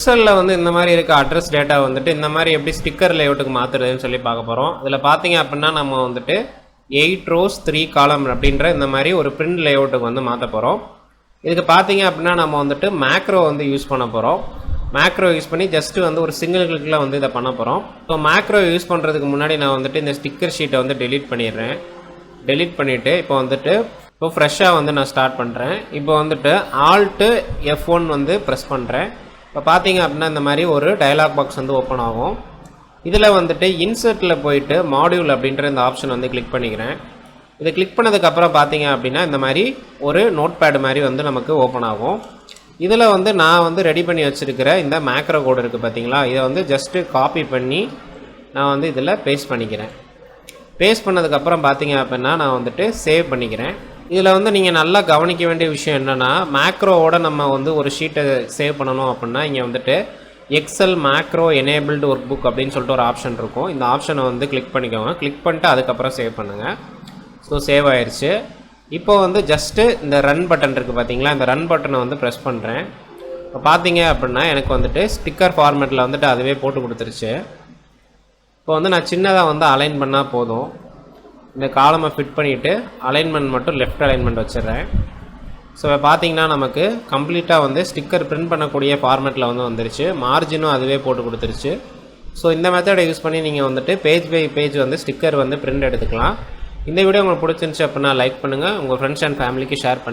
எக்ஸலில் வந்து இந்த மாதிரி இருக்க அட்ரஸ் டேட்டா வந்துட்டு இந்த மாதிரி எப்படி ஸ்டிக்கர் லேஅவுட்டுக்கு மாற்றுறதுன்னு சொல்லி பார்க்க போகிறோம் இதில் பார்த்தீங்க அப்படின்னா நம்ம வந்துட்டு எயிட் ரோஸ் த்ரீ காலம் அப்படின்ற இந்த மாதிரி ஒரு பிரிண்ட் லேஅவுட்டுக்கு வந்து மாற்ற போகிறோம் இதுக்கு பார்த்தீங்க அப்படின்னா நம்ம வந்துட்டு மேக்ரோ வந்து யூஸ் பண்ண போகிறோம் மேக்ரோ யூஸ் பண்ணி ஜஸ்ட்டு வந்து ஒரு சிங்கிள் கிளிக்கில் வந்து இதை பண்ண போகிறோம் ஸோ மேக்ரோ யூஸ் பண்ணுறதுக்கு முன்னாடி நான் வந்துட்டு இந்த ஸ்டிக்கர் ஷீட்டை வந்து டெலீட் பண்ணிடுறேன். டெலீட் பண்ணிவிட்டு இப்போ வந்துட்டு இப்போ ஃப்ரெஷ்ஷாக வந்து நான் ஸ்டார்ட் பண்ணுறேன் இப்போ வந்துட்டு ஆல்ட்டு எஃப் ஒன் வந்து ப்ரெஸ் பண்ணுறேன் இப்போ பார்த்தீங்க அப்படின்னா இந்த மாதிரி ஒரு டயலாக் பாக்ஸ் வந்து ஓப்பன் ஆகும். இதில் வந்துட்டு இன்சர்ட்டில் போயிட்டு மாடியூல் அப்படின்ற இந்த ஆப்ஷன் வந்து கிளிக் பண்ணிக்கிறேன். இதை கிளிக் பண்ணதுக்கப்புறம் பார்த்தீங்க அப்படின்னா இந்த மாதிரி ஒரு நோட் பேடு மாதிரி வந்து நமக்கு ஓப்பன் ஆகும். இதில் வந்து நான் வந்து ரெடி பண்ணி வச்சுருக்கிற இந்த மேக்ரோ கோடு இருக்குது பார்த்தீங்களா இதை வந்து ஜஸ்ட்டு காப்பி பண்ணி நான் வந்து இதில் பேஸ்ட் பண்ணிக்கிறேன். பேஸ்ட் பண்ணதுக்கப்புறம் பார்த்தீங்க அப்படின்னா நான் வந்துட்டு சேவ் பண்ணிக்கிறேன். இதில் வந்து நீங்கள் நல்லா கவனிக்க வேண்டிய விஷயம் என்னென்னா மேக்ரோவோட நம்ம வந்து ஒரு ஷீட்டை சேவ் பண்ணணும் அப்படின்னா இங்கே வந்துட்டு Excel macro enabled workbook அப்படின்னு சொல்லிட்டு ஒரு ஆப்ஷன் இருக்கும். இந்த ஆப்ஷனை வந்து கிளிக் பண்ணிக்கோங்க. கிளிக் பண்ணிட்டு அதுக்கப்புறம் சேவ் பண்ணுங்கள் ஸோ சேவ் ஆயிடுச்சு இப்போ வந்து ஜஸ்ட்டு இந்த ரன் பட்டன் இருக்குது பார்த்தீங்களா இந்த ரன் பட்டனை வந்து ப்ரெஸ் பண்ணுறேன் இப்போ பார்த்தீங்க அப்படின்னா எனக்கு வந்துட்டு ஸ்டிக்கர் ஃபார்மேட்டில் வந்துட்டு அதுவே போட்டு கொடுத்துருச்சு. இப்போ வந்து நான் சின்னதாக வந்து அலைன் பண்ணால் போதும். இந்த காலமை ஃபிட் பண்ணிவிட்டு அலைன்மெண்ட் மட்டும் லெஃப்ட் அலைன்மெண்ட் வச்சிடுறேன். ஸோ இப்போ பார்த்தீங்கன்னா நமக்கு கம்ப்ளீட்டாக வந்து ஸ்டிக்கர் பிரிண்ட் பண்ணக்கூடிய ஃபார்மேட்டில் வந்து வந்துருச்சு. மார்ஜினும் அதுவே போட்டு கொடுத்துருச்சு. ஸோ இந்த மெத்தடை யூஸ் பண்ணி நீங்கள் வந்துட்டு பேஜ் பை பேஜ் வந்து ஸ்டிக்கர் வந்து பிரிண்ட் எடுத்துக்கலாம். இந்த வீடியோ உங்களுக்கு பிடிச்சிருந்துச்சு அப்படின்னா லைக் பண்ணுங்கள் உங்கள் ஃப்ரெண்ட்ஸ் அண்ட் ஃபேமிலிக்கு ஷேர் பண்ணி